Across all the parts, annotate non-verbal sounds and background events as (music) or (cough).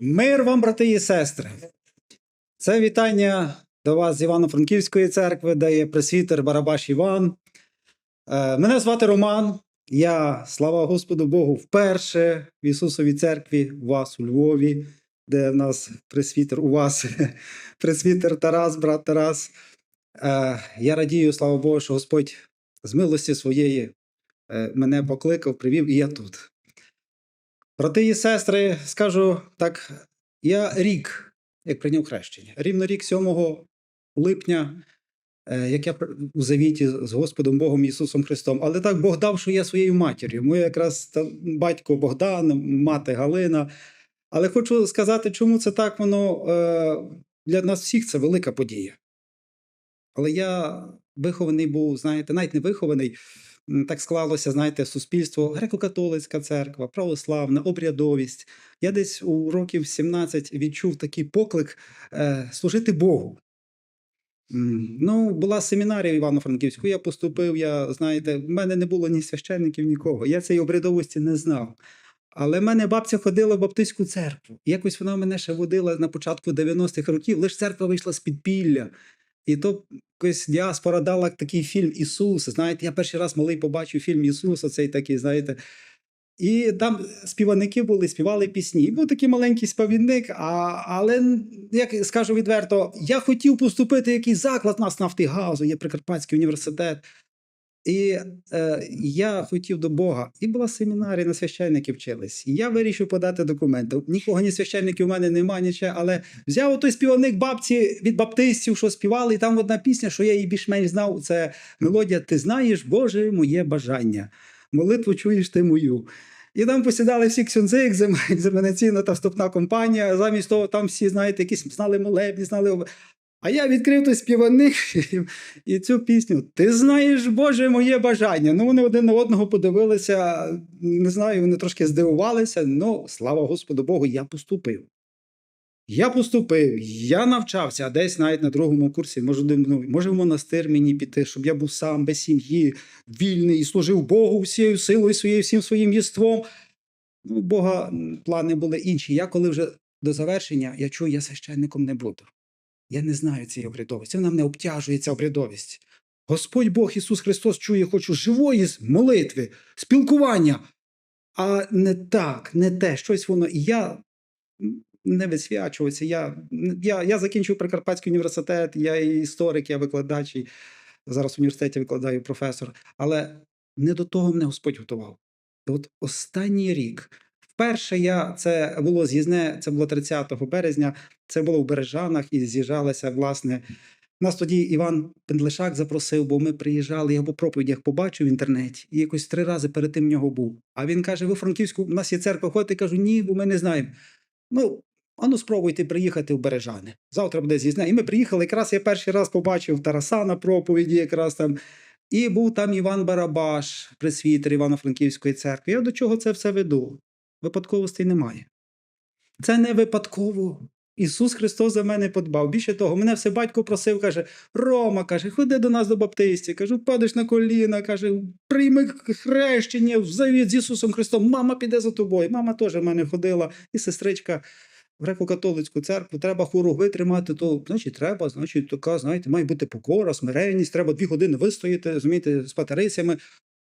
Мир вам, брати і сестри. Це вітання до вас з Івано-Франківської церкви, де є пресвітер Барабаш Іван. Е, Мене звати Роман. Я, слава Господу Богу, вперше в Ісусовій церкві, у вас у Львові, де в нас пресвітер, у вас (laughs) пресвітер Тарас, брат Тарас. Е, Я радію, слава Богу, що Господь з милості своєї е, мене покликав, привів, і я тут. Брати і сестри, скажу так, я рік, як прийняв хрещення, рівно рік 7 липня, е, як я у завіті з Господом Богом Ісусом Христом. Але так Бог дав, що я своєю матір'ю. Моє якраз батько Богдан, мати Галина. Але хочу сказати, чому це так воно е, для нас всіх це велика подія. Але я вихований був, знаєте, навіть не вихований. Так склалося, знаєте, суспільство, греко-католицька церква, православна, обрядовість. Я десь у років 17 відчув такий поклик е, служити Богу. Ну, була семінарія в Івано-Франківську, я поступив, я, знаєте, в мене не було ні священників, нікого. Я цієї обрядовості не знав. Але в мене бабця ходила в баптистську церкву. Якось вона мене ще водила на початку 90-х років, лише церква вийшла з підпілля. І то якось діаспора дала такий фільм Ісус. Знаєте, я перший раз малий побачив фільм Ісус, оцей такий, знаєте. І там співаники були, співали пісні. І був такий маленький співник, а, але, як скажу відверто, я хотів поступити в якийсь заклад у нас Нафтигазу, є Прикарпатський університет. І е, я хотів до Бога. І була семінарія, на священники вчились. Я вирішив подати документи. Нікого, ні священників у мене немає, нічого, але взяв той співник бабці від баптистів, що співали, і там одна пісня, що я її більш-менш знав. Це мелодія Ти знаєш, Боже, моє бажання. Молитву чуєш ти мою. І там посідали всі ксюнзи, екзам- (laughs) екзаменаційна та вступна компанія. Замість того, там всі, знаєте, якісь знали молебні, знали. А я відкрив той співаник і, цю пісню. Ти знаєш, Боже, моє бажання. Ну, вони один на одного подивилися, не знаю, вони трошки здивувалися. Ну, слава Господу Богу, я поступив. Я поступив, я навчався, а десь навіть на другому курсі, може, ну, може в монастир мені піти, щоб я був сам без сім'ї, вільний і служив Богу всією силою своєю, всім своїм єством. Ну, Бога плани були інші. Я коли вже до завершення, я чую, я священником не буду. Я не знаю цієї обрядовості. Вона мене обтяжує ця обрядовість. Господь Бог Ісус Христос чує, хочу живої молитви, спілкування. А не так, не те, щось воно. Я не висвячувався. Я, я, я закінчив Прикарпатський університет, я і історик, я викладач, і зараз в університеті викладаю професор. Але не до того мене Господь готував. От останній рік. Вперше я це було з'їзне, це було 30 березня, це було в Бережанах і з'їжджалися, власне. Нас тоді Іван Пендлишак запросив, бо ми приїжджали, я по проповідях побачив в інтернеті, і якось три рази перед тим в нього був. А він каже: ви Франківську, у нас є церква, ходите? Я кажу, ні, бо ми не знаємо. Ну, а ну спробуйте приїхати в Бережани. Завтра буде з'їзне. І ми приїхали. Якраз я перший раз побачив Тараса на проповіді, якраз там. І був там Іван Барабаш, пресвітер Івано-Франківської церкви. Я до чого це все веду? Випадковостей немає. Це не випадково. Ісус Христос за мене подбав. Більше того, мене все батько просив, каже: Рома, каже, ходи до нас до баптистів. Кажу, падеш на коліна, каже, прийми хрещення в завіт з Ісусом Христом. Мама піде за тобою. Мама теж в мене ходила, і сестричка в греко-католицьку церкву. Треба хору витримати, то значить треба, значить, така, знаєте, має бути покора, смиренність, треба дві години вистояти, розумієте, з патерицями.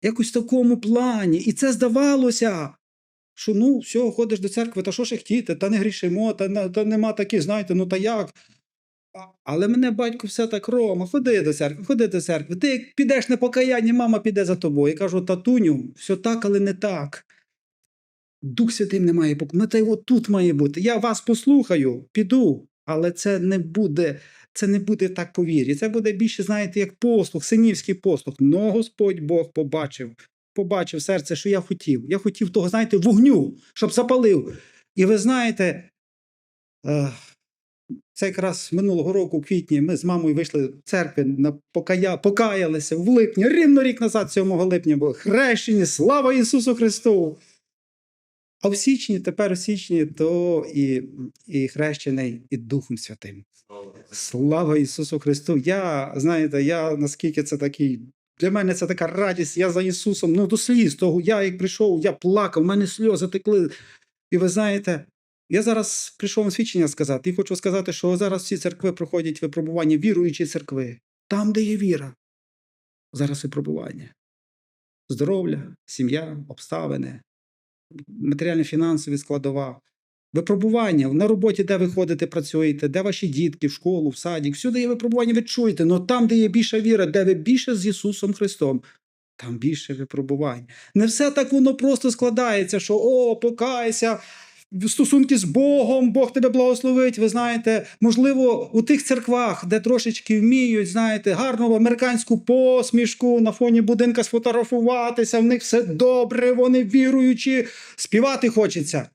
Якось в такому плані. І це здавалося що ну, все, ходиш до церкви, та що ж хотіти, та не грішимо, та, та нема таких, знаєте, ну та як. Але мене батько все так, Рома, ходи до церкви, ходи до церкви. Ти підеш на покаяння, мама піде за тобою. Я кажу, татуню, все так, але не так. Дух Святим не має бути. Ну, та й от тут має бути. Я вас послухаю, піду, але це не буде. Це не буде так по вірі. Це буде більше, знаєте, як послух, синівський послух. Но Господь Бог побачив, побачив серце, що я хотів. Я хотів того, знаєте, вогню, щоб запалив. І ви знаєте, е, це якраз минулого року, у квітні, ми з мамою вийшли в церкви, на покая, покаялися в липні, рівно рік назад, 7 липня, було хрещені, слава Ісусу Христу! А в січні, тепер у січні, то і, і хрещений і Духом Святим. Слава Ісусу Христу! Я, знаєте, я наскільки це такий. Для мене це така радість. Я за Ісусом, ну до сліз того. Я як прийшов, я плакав, в мене сльози текли. І ви знаєте, я зараз прийшов вам свідчення сказати, і хочу сказати, що зараз всі церкви проходять випробування віруючі церкви. Там, де є віра, зараз випробування. Здоров'я, сім'я, обставини, матеріально-фінансові складова. Випробування на роботі, де ви ходите, працюєте, де ваші дітки, в школу, в садик, всюди є випробування, ви чуєте. але там, де є більша віра, де ви більше з Ісусом Христом, там більше випробувань. Не все так воно просто складається, що о, покайся, стосунки з Богом, Бог тебе благословить. Ви знаєте, можливо, у тих церквах, де трошечки вміють, знаєте, гарну американську посмішку на фоні будинка сфотографуватися, в них все добре, вони віруючі, співати хочеться.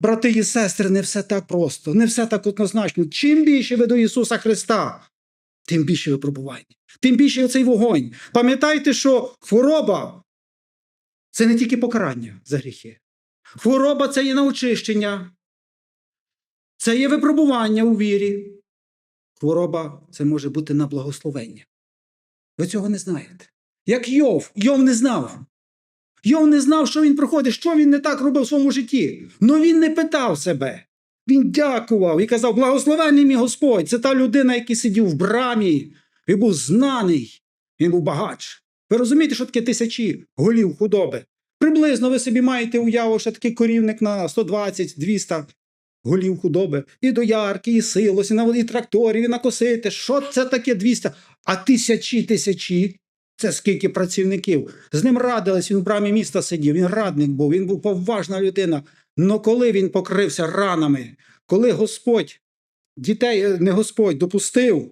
Брати і сестри, не все так просто, не все так однозначно. Чим більше ви до Ісуса Христа, тим більше випробувань, тим більше цей вогонь. Пам'ятайте, що хвороба це не тільки покарання за гріхи. Хвороба це є на очищення, це є випробування у вірі. Хвороба це може бути на благословення. Ви цього не знаєте. Як Йов, Йов не знав. Йов не знав, що він проходить, що він не так робив в своєму житті. Но він не питав себе. Він дякував і казав: Благословений мій Господь. Це та людина, який сидів в брамі. Він був знаний, він був багач. Ви розумієте, що таке тисячі голів худоби? Приблизно ви собі маєте уяву, що такий корівник на 120-200 голів худоби. І доярки, і силос, і на і тракторів, і накосити. Що це таке 200? А тисячі тисячі. Це скільки працівників. З ним радились, він в брамі міста сидів, він радник був, він був поважна людина. Но коли він покрився ранами, коли Господь дітей, е, не Господь, допустив,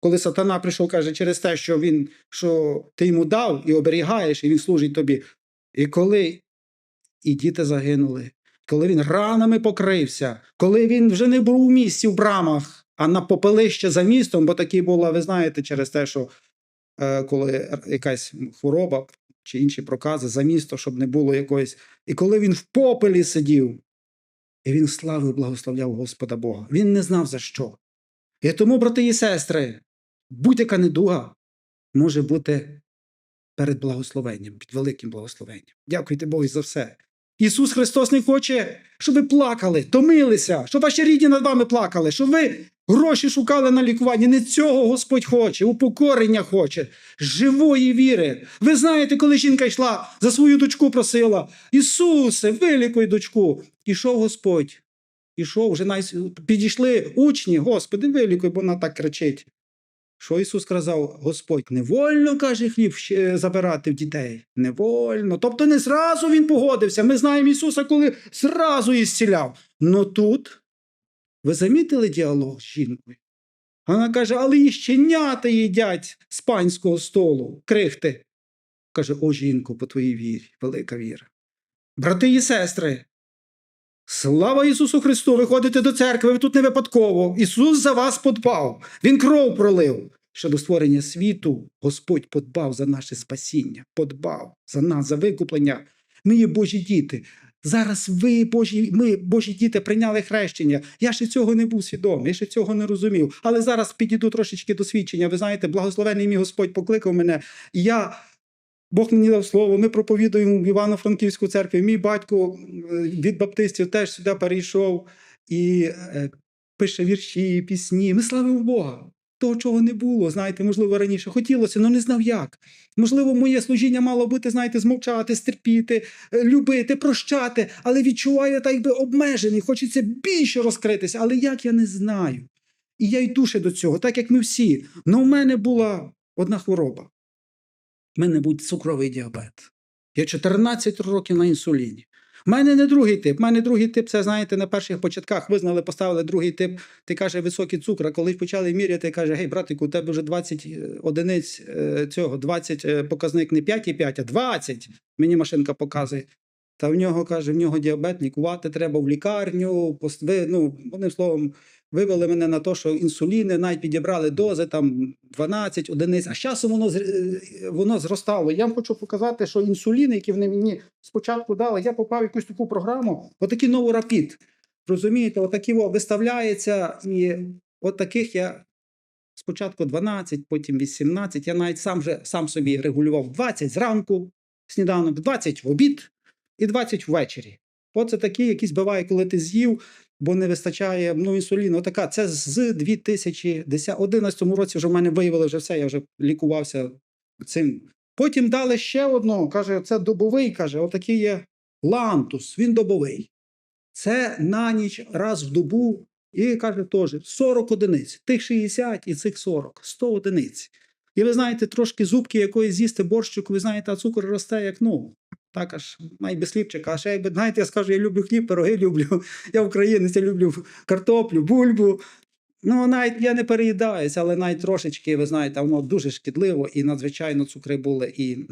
коли сатана прийшов, каже, через те, що він що ти йому дав і оберігаєш, і він служить тобі. І коли і діти загинули, коли він ранами покрився, коли він вже не був у місті в брамах, а на попелище за містом, бо такі була, ви знаєте, через те, що коли якась хвороба чи інші прокази за місто, щоб не було якоїсь. І коли він в попелі сидів, і він славив, благословляв Господа Бога. Він не знав за що. І тому, брати і сестри, будь-яка недуга може бути перед благословенням, під великим благословенням. Дякуйте Богу за все. Ісус Христос не хоче, щоб ви плакали, томилися, щоб ваші рідні над вами плакали, щоб ви гроші шукали на лікування. Не цього Господь хоче, упокорення хоче, живої віри. Ви знаєте, коли жінка йшла за свою дочку, просила Ісусе, вилікуй дочку. Ішов Господь. Ішов, вже най... підійшли учні, Господи, вилікуй, бо вона так кричить. Що Ісус сказав? Господь, не вольно, каже, хліб забирати в дітей. Не вольно. Тобто не зразу він погодився. Ми знаємо Ісуса, коли зразу ісціляв. Но тут ви замітили діалог з жінкою? Вона каже, але і щенята їдять з панського столу, крихти. Каже, о, жінко, по твоїй вірі, велика віра. Брати і сестри, Слава Ісусу Христу! Ви ходите до церкви, ви тут не випадково. Ісус за вас подбав. Він кров пролив. Ще до створення світу Господь подбав за наше спасіння, подбав за нас, за викуплення. Ми є Божі діти. Зараз ви, Божі, ми, Божі діти, прийняли хрещення. Я ще цього не був свідомий, я ще цього не розумів. Але зараз підійду трошечки до свідчення. Ви знаєте, благословений мій Господь покликав мене. І я Бог мені дав слово, ми проповідуємо в Івано-Франківську церкві. Мій батько е, від баптистів теж сюди перейшов і е, пише вірші, пісні. Ми славимо Бога. Того, чого не було, знаєте, можливо, раніше хотілося, але не знав як. Можливо, моє служіння мало бути, знаєте, змовчати, стерпіти, е, любити, прощати, але відчуваю так якби обмежений, хочеться більше розкритися, але як я не знаю. І я йду ще до цього, так як ми всі. Но в мене була одна хвороба. У мене був цукровий діабет. Я 14 років на інсуліні. У мене не другий тип. У мене другий тип, це знаєте, на перших початках визнали, поставили другий тип. Ти каже, високий цукор. А коли почали міряти, каже, гей, братику, у тебе вже 20 одиниць е, цього, 20 е, показник не 5,5, а 20. Мені машинка показує. Та в нього каже, в нього діабет, лікувати треба в лікарню. Ну, одним словом, вивели мене на те, що інсуліни навіть підібрали дози там 12 одиниць, а з часом воно, е, воно зростало. Я вам хочу показати, що інсуліни, які вони мені спочатку дали, я попав в якусь таку програму, отакий новий рапід. Розумієте, отакі о, виставляється, і от таких я спочатку 12, потім 18. Я навіть сам же сам собі регулював 20 зранку, сніданок, 20 в обід і 20 ввечері. Оце такі, якісь буває, коли ти з'їв бо не вистачає ну, інсуліну. Така, це з 2011 році вже в мене виявили вже все, я вже лікувався цим. Потім дали ще одного, каже, це добовий, каже, отакий є лантус, він добовий. Це на ніч раз в добу, і каже теж 40 одиниць. Тих 60 і цих 40, 100 одиниць. І ви знаєте, трошки зубки якоїсь з'їсти борщику, ви знаєте, а цукор росте як ну. Так аж май без хлібчика. А ще якби, знаєте, я скажу, я люблю хліб, пироги люблю. (laughs) Я українець, я люблю картоплю, бульбу. Ну, навіть я не переїдаюся, але навіть трошечки, ви знаєте, воно дуже шкідливо і надзвичайно цукри були. І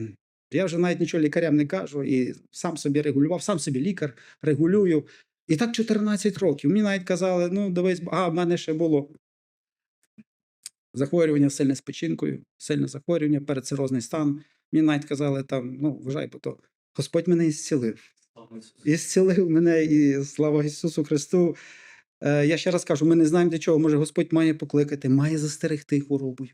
я вже навіть нічого лікарям не кажу, і сам собі регулював, сам собі лікар регулюю. І так 14 років. Мені навіть казали, ну, дивись, а в мене ще було захворювання сильне з печінкою, сильне захворювання, передцирозний стан. Мені навіть казали, там, ну, вважай, бо то Господь мене ісцілив. І зцілив мене, і слава Ісусу Христу. Е, я ще раз кажу, ми не знаємо для чого. Може, Господь має покликати, має застерегти хворобою.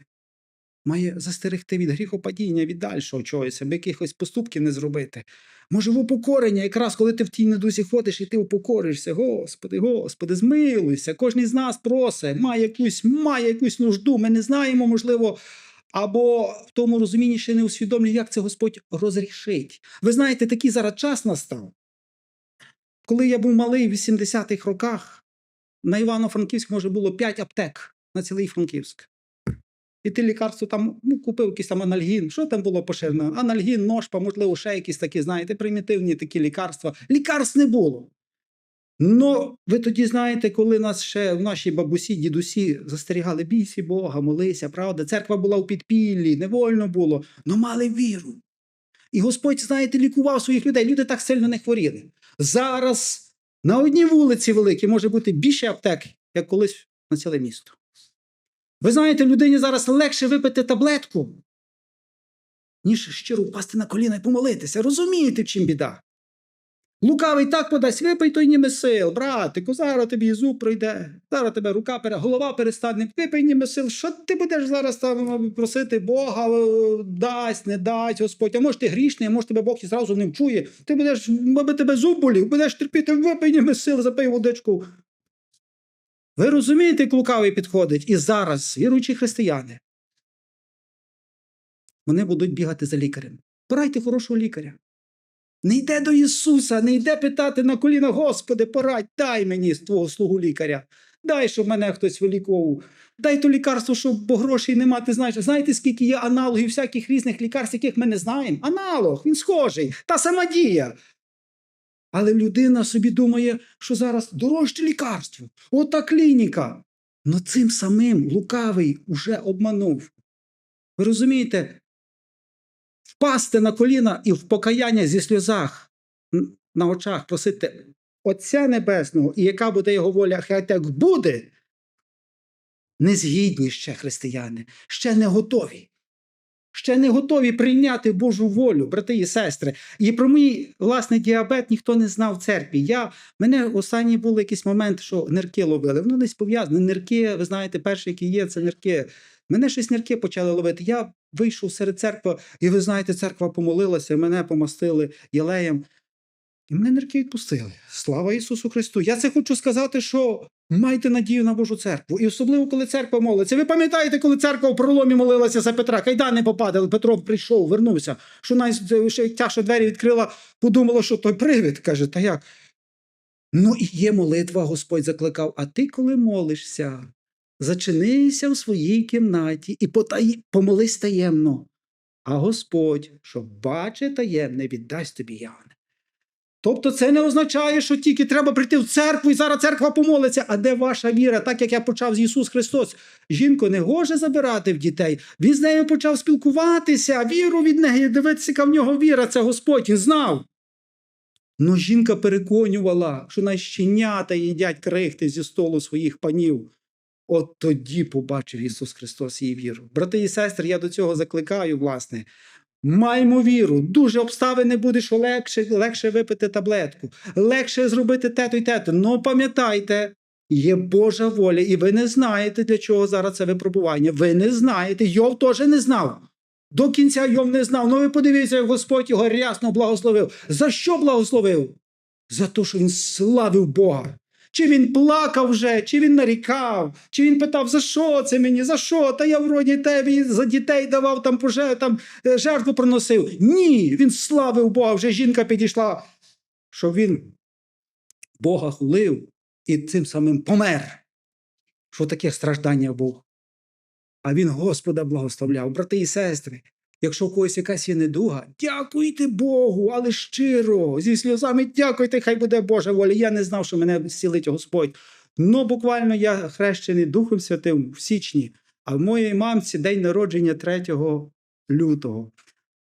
Має застерегти від гріхопадіння, від дальшого чогось, аби якихось поступків не зробити. Може, в упокорення, якраз коли ти в тій недусі ходиш і ти упокоришся. Господи, Господи, змилуйся. Кожен з нас просить, має якусь, має якусь нужду. Ми не знаємо, можливо, або в тому розумінні ще не усвідомлює, як це Господь розрішить. Ви знаєте, такий зараз час настав. Коли я був малий в 80-х роках, на Івано-Франківськ може було 5 аптек на цілий Франківськ. І ти лікарство там ну, купив якийсь там анальгін. Що там було поширено? Анальгін, ножпа, можливо, ще якісь такі, знаєте, примітивні такі лікарства. Лікарств не було. Ну, ви тоді знаєте, коли нас ще в нашій бабусі, дідусі застерігали, бійся Бога, молися, правда? Церква була у підпіллі, не вольно було, але мали віру. І Господь, знаєте, лікував своїх людей. Люди так сильно не хворіли. Зараз на одній вулиці великій може бути більше аптек, як колись на ціле місто. Ви знаєте, людині зараз легше випити таблетку, ніж щиро впасти на коліна і помолитися. Розумієте, в чим біда? Лукавий так подасть, випий той німи сил, братику, зараз тобі зуб пройде, зараз тебе рука пере, голова перестане, випий німи сил. Що ти будеш зараз там просити Бога, дасть, не дасть Господь, а може ти грішний, а може тебе Бог і зразу не вчує. Ти будеш, аби тебе зуб болів, будеш терпіти, випий німи сил, запий водичку. Ви розумієте, як лукавий підходить? І зараз віруючі християни. Вони будуть бігати за лікарем. Порайте хорошого лікаря. Не йде до Ісуса, не йде питати на коліна, Господи, порадь, дай мені з твого слугу лікаря. Дай, щоб мене хтось виліковував. Дай то лікарство, щоб бо грошей нема. Ти знаєш, знаєте, скільки є аналогів всяких різних лікарств, яких ми не знаємо? Аналог, він схожий, та сама дія. Але людина собі думає, що зараз дорожче лікарство, ота клініка. Но цим самим лукавий уже обманув. Ви розумієте, впасти на коліна і в покаяння зі сльозах на очах просити Отця Небесного, і яка буде його воля, хай так буде. Не згідні ще християни, ще не готові. Ще не готові прийняти Божу волю, брати і сестри. І про мій власний діабет ніхто не знав в церкві. Я, мене останній був якийсь момент, що нирки ловили. Воно десь пов'язане. Нирки, ви знаєте, перші, які є, це нирки. Мене щось нирки почали ловити. Я вийшов серед церкви, і ви знаєте, церква помолилася, мене помастили єлеєм. І мене нирки відпустили. Слава Ісусу Христу! Я це хочу сказати, що майте надію на Божу церкву. І особливо, коли церква молиться. Ви пам'ятаєте, коли церква в проломі молилася за Петра? Кайдани попадали, Петро прийшов, вернувся. Що тяжко двері відкрила, подумала, що той привид. Каже, та як? Ну і є молитва, Господь закликав. А ти, коли молишся, зачинися в своїй кімнаті і потай... помолись таємно. А Господь, що бачить таємне, віддасть тобі явне. Тобто це не означає, що тільки треба прийти в церкву і зараз церква помолиться. А де ваша віра? Так як я почав з Ісус Христос. Жінку не гоже забирати в дітей. Він з нею почав спілкуватися, віру від неї, дивитися, яка в нього віра, це Господь, він знав. Но жінка переконувала, що найщенята їдять крихти зі столу своїх панів. От тоді побачив Ісус Христос її віру. Брати і сестри, я до цього закликаю, власне. Маємо віру, дуже обставини буде, що легше, легше випити таблетку, легше зробити те-то й те-то. Ну пам'ятайте, є Божа воля, і ви не знаєте, для чого зараз це випробування. Ви не знаєте. Йов теж не знав. До кінця Йов не знав. Ну ви подивіться, як Господь його рясно благословив. За що благословив? За те, що він славив Бога. Чи він плакав вже, чи він нарікав, чи він питав, за що це мені, за що? Та я вроді тебе за дітей давав там поже, там е, жертву приносив. Ні, він славив Бога. Вже жінка підійшла, що він Бога хулив і цим самим помер. Що таке страждання Бог? А він Господа благословляв, брати і сестри. Якщо у когось якась є недуга, дякуйте Богу, але щиро, зі сльозами дякуйте, хай буде Божа воля. Я не знав, що мене зцілить Господь. Ну, буквально я хрещений Духом Святим в січні, а в моїй мамці день народження 3 лютого.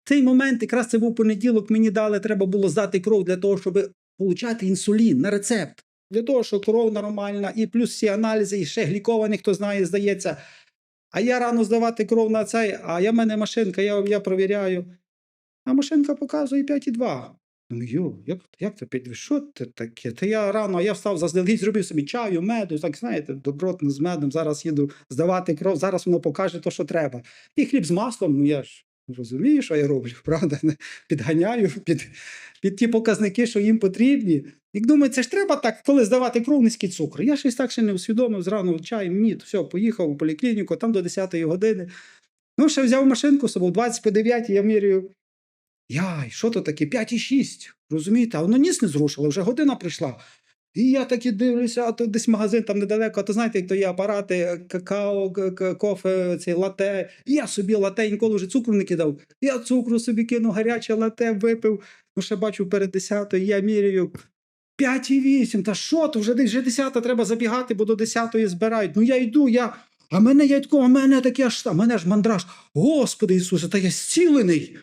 Цей момент, якраз це був понеділок, мені дали, треба було здати кров для того, щоб отримати інсулін на рецепт. Для того, що кров нормальна, і плюс всі аналізи, і ще глікований, хто знає, здається. А я рано здавати кров на цей, а я в мене машинка, я, я провіряю. А машинка показує 5,2. Думаю, йо, як, як це 5? Що це таке? Та я рано, а я встав заздалегідь, зробив собі чаю, меду, так знаєте, добротно з медом. Зараз їду здавати кров, зараз воно покаже те, що треба. І хліб з маслом, ну я ж розумію, що я роблю, (laughs) правда? Підганяю під, під ті показники, що їм потрібні. І думаю, це ж треба так, коли здавати кров, низький цукор. Я щось так ще не усвідомив зрано чай, ні, все, поїхав у поліклініку, там до 10-ї години. Ну, ще взяв машинку з собою, 20 по 9, я міряю. Яй, що то таке? 5,6. Розумієте, а воно ніс не зрушило, вже година прийшла. І я таки дивлюся, а то десь магазин там недалеко, а то знаєте, як то є апарати, какао, кофе, цей лате. І я собі лате ніколи вже цукру не кидав. Я цукру собі кинув, гаряче лате випив. Ну, ще бачу перед 10 я міряю. 5,8. Та що то? Вже, десь- вже 10 треба забігати, бо до 10 збирають. Ну я йду, я. А мене ядько, а мене таке аж там, мене ж мандраж. Господи Ісусе, та я зцілений.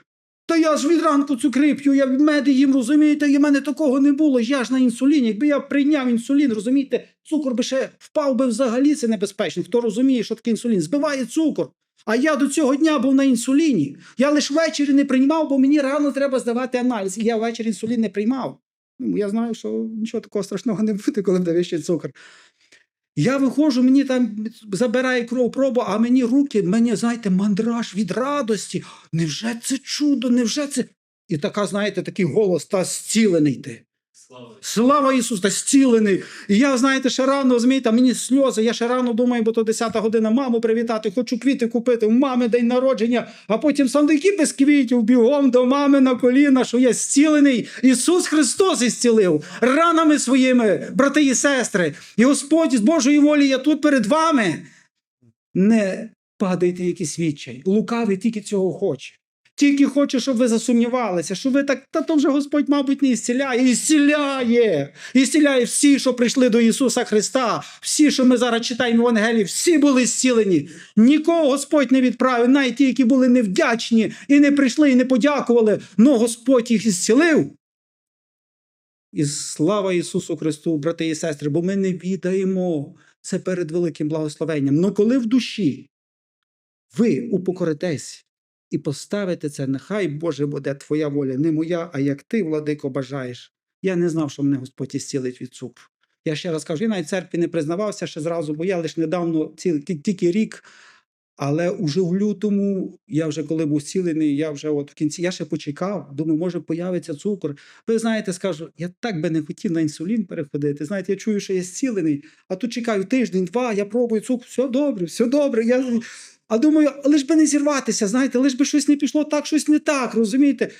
Та я ж від ранку цукри п'ю, я меди їм, розумієте, і в мене такого не було. Я ж на інсуліні. Якби я прийняв інсулін, розумієте, цукор би ще впав би взагалі, це небезпечно. Хто розуміє, що таке інсулін? Збиває цукор. А я до цього дня був на інсуліні. Я лише ввечері не приймав, бо мені рано треба здавати аналіз. І я ввечері інсулін не приймав. Ну, я знаю, що нічого такого страшного не буде, коли вищий цукор. Я виходжу, мені там забирає кров пробу, а мені руки, мені, знаєте, мандраж від радості. Невже це чудо? Невже це. І така, знаєте, такий голос та зцілений ти. Слава Ісусу, та зцілений. І я, знаєте, ще рано, розумієте, мені сльози, я ще рано думаю, бо то 10 година маму привітати, хочу квіти купити, у мами день народження, а потім сандики без квітів, бігом до мами на коліна, що я зцілений. Ісус Христос ісцілив ранами своїми, брати і сестри. І Господь з Божої волі, я тут перед вами. Не падайте якийсь відчай. Лукавий тільки цього хоче. Тільки хоче, щоб ви засумнівалися, що ви так, та то вже Господь, мабуть, не ісціляє. Ісціляє! Ісціляє всі, що прийшли до Ісуса Христа. Всі, що ми зараз читаємо в Евангелії, всі були зцілені. Нікого Господь не відправив, навіть ті, які були невдячні і не прийшли, і не подякували. Ну Господь їх ісцілив. І слава Ісусу Христу, брати і сестри, бо ми не відаємо це перед великим благословенням. Ну коли в душі ви упокоритесь і поставите це, нехай Боже буде твоя воля, не моя, а як ти, владико, бажаєш. Я не знав, що мене Господь ісцілить від цукру. Я ще раз кажу, я навіть церкві не признавався ще зразу, бо я лише недавно, тільки рік, але уже в лютому, я вже коли був зцілений, я вже от в кінці, я ще почекав, думаю, може появиться цукор. Ви знаєте, скажу, я так би не хотів на інсулін переходити. Знаєте, я чую, що я зцілений, а тут чекаю тиждень, два, я пробую цукор, все добре, все добре. Я... А думаю, лиш би не зірватися, знаєте, лиш би щось не пішло так, щось не так, розумієте?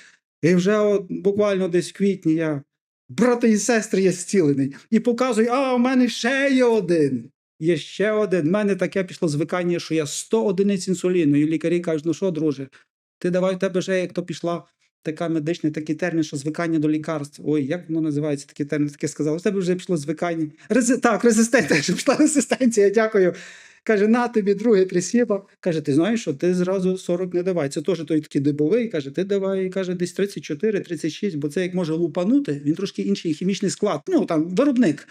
І вже от буквально десь в квітні я, брати і сестри, я зцілений. І показую, а у мене ще є один. Є ще один. У мене таке пішло звикання, що я 100 одиниць інсуліну. І лікарі кажуть, ну що, друже, ти давай в тебе вже як то пішла така медичний такий термін, що звикання до лікарств. Ой, як воно називається такий термін? Таке сказав. У тебе вже пішло звикання. Рези... Так, резистенція, (laughs) пішла резистенція, дякую. Каже, на тобі друге присіпа. Каже, ти знаєш, що ти зразу 40 не давай. Це теж той такий дибовий. Каже, ти давай, каже, десь 34, 36, бо це як може лупанути, він трошки інший хімічний склад. Ну там виробник.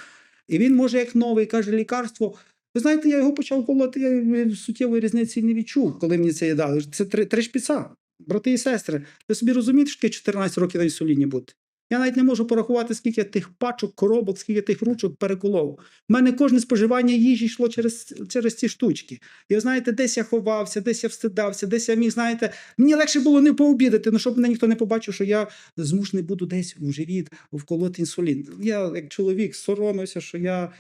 І він може як новий, каже, лікарство. Ви знаєте, я його почав колоти, я суттєвої різниці не відчув, коли мені це дали. Це три, три шпіца, брати і сестри. Ви собі розумієте, що таке 14 років на інсуліні бути? Я навіть не можу порахувати, скільки тих пачок, коробок, скільки тих ручок переколов. У мене кожне споживання їжі йшло через, через ці штучки. І ви знаєте, десь я ховався, десь я встидався, десь я міг, знаєте, мені легше було не пообідати, ну щоб мене ніхто не побачив, що я змушений буду десь у живіт вколоти інсулін. Я, як чоловік, соромився, що я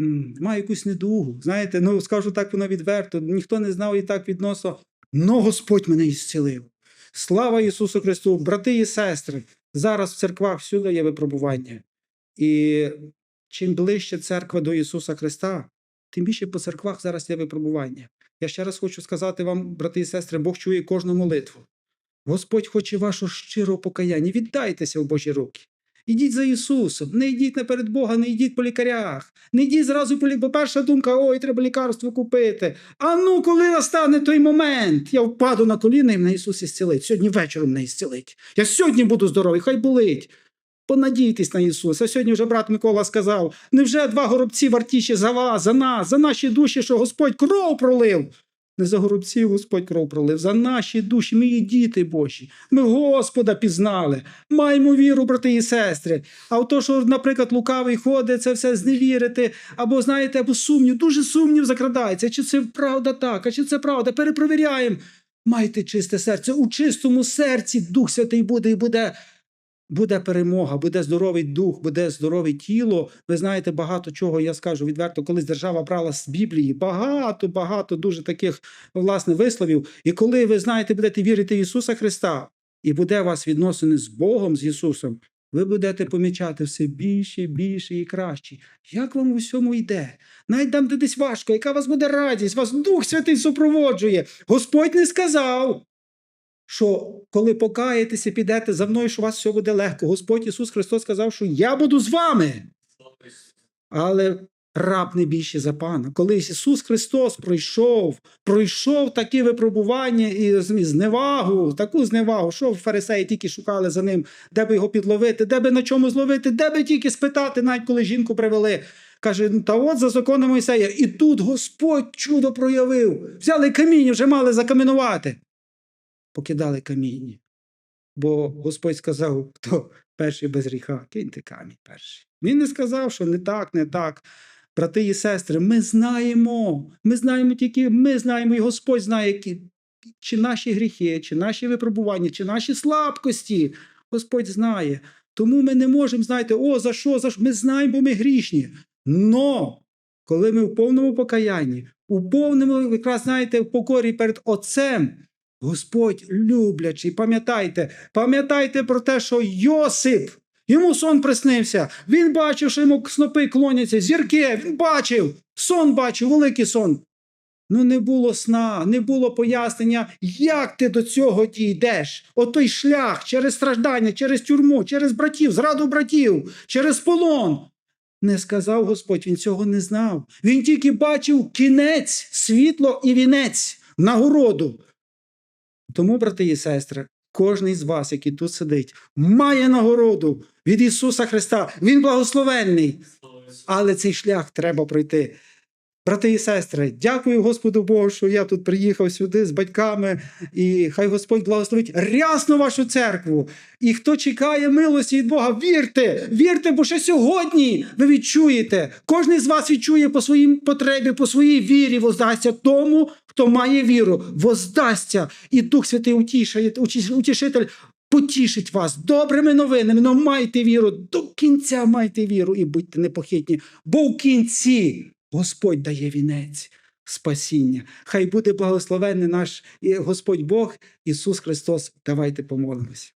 м, має якусь недугу. Знаєте, ну скажу так воно відверто, ніхто не знав і так відносно. Но Господь мене ісцілив. Слава Ісусу Христу, брати і сестри. Зараз в церквах всюди є випробування. І чим ближче церква до Ісуса Христа, тим більше по церквах зараз є випробування. Я ще раз хочу сказати вам, брати і сестри, Бог чує кожну молитву. Господь хоче вашого щирого покаяння. Віддайтеся в Божі руки. Ідіть за Ісусом, не йдіть наперед Бога, не йдіть по лікарях, не йдіть зразу по лі- бо перша думка: ой, треба лікарство купити. А ну, коли настане той момент, я впаду на коліна і мене Ісус ісцілить. Сьогодні вечором мене ісцілить. Я сьогодні буду здоровий, хай болить. Понадійтесь на Ісуса. Сьогодні вже брат Микола сказав: невже два горобці вартіші за вас, за нас, за наші душі, що Господь кров пролив? Не за горобців Господь кров пролив, за наші душі. Є діти Божі. Ми Господа пізнали. Маємо віру, брати і сестри. А то, що, наприклад, лукавий ходить, це все зневірити, або знаєте, або сумнів, дуже сумнів закрадається. Чи це правда так, а чи це правда? Перепровіряємо. Майте чисте серце. У чистому серці Дух Святий буде і буде. Буде перемога, буде здоровий дух, буде здорове тіло. Ви знаєте, багато чого я скажу відверто, колись держава брала з Біблії багато, багато дуже таких власне висловів. І коли ви знаєте, будете вірити в Ісуса Христа, і буде у вас відносини з Богом, з Ісусом, ви будете помічати все більше, більше і краще. Як вам у всьому йде? Навіть там, де десь важко, яка вас буде радість, вас Дух Святий супроводжує. Господь не сказав, що коли покаєтеся, підете за мною, що у вас все буде легко. Господь Ісус Христос сказав, що я буду з вами. Але раб не більше за пана. Коли Ісус Христос пройшов, пройшов такі випробування і зневагу, таку зневагу, що фарисеї тільки шукали за ним, де би його підловити, де би на чому зловити, де би тільки спитати, навіть коли жінку привели. Каже, та от за законом Мойсея. І тут Господь чудо проявив. Взяли каміння, вже мали закамінувати. Покидали каміння. Бо Господь сказав, хто перший без гріха, киньте камінь перший. Він не сказав, що не так, не так. Брати і сестри, ми знаємо. Ми знаємо тільки, ми знаємо, і Господь знає, які, чи наші гріхи, чи наші випробування, чи наші слабкості. Господь знає. Тому ми не можемо, знаєте, о, за що, за що? Ми знаємо, бо ми грішні. Но коли ми в повному покаянні, у повному, якраз знаєте, в покорі перед Отцем, Господь люблячий, пам'ятайте, пам'ятайте про те, що Йосип, йому сон приснився. Він бачив, що йому снопи клоняться, зірки, він бачив, сон бачив, великий сон. Ну, не було сна, не було пояснення, як ти до цього дійдеш. Отой шлях через страждання, через тюрму, через братів, зраду братів, через полон. Не сказав Господь, він цього не знав. Він тільки бачив кінець, світло і вінець, нагороду. Тому, брати і сестри, кожен з вас, який тут сидить, має нагороду від Ісуса Христа. Він благословенний. Але цей шлях треба пройти. Брати і сестри, дякую Господу Богу, що я тут приїхав сюди з батьками, і хай Господь благословить рясно вашу церкву. І хто чекає милості від Бога, вірте, вірте, бо ще сьогодні ви відчуєте. Кожен з вас відчує по своїй потребі, по своїй вірі, воздасться тому, хто має віру, воздасться. І Дух Святий утішає, утішитель потішить вас добрими новинами. Но майте віру, до кінця майте віру і будьте непохитні, бо в кінці Господь дає вінець спасіння. Хай буде благословенний наш Господь Бог Ісус Христос. Давайте помолимось.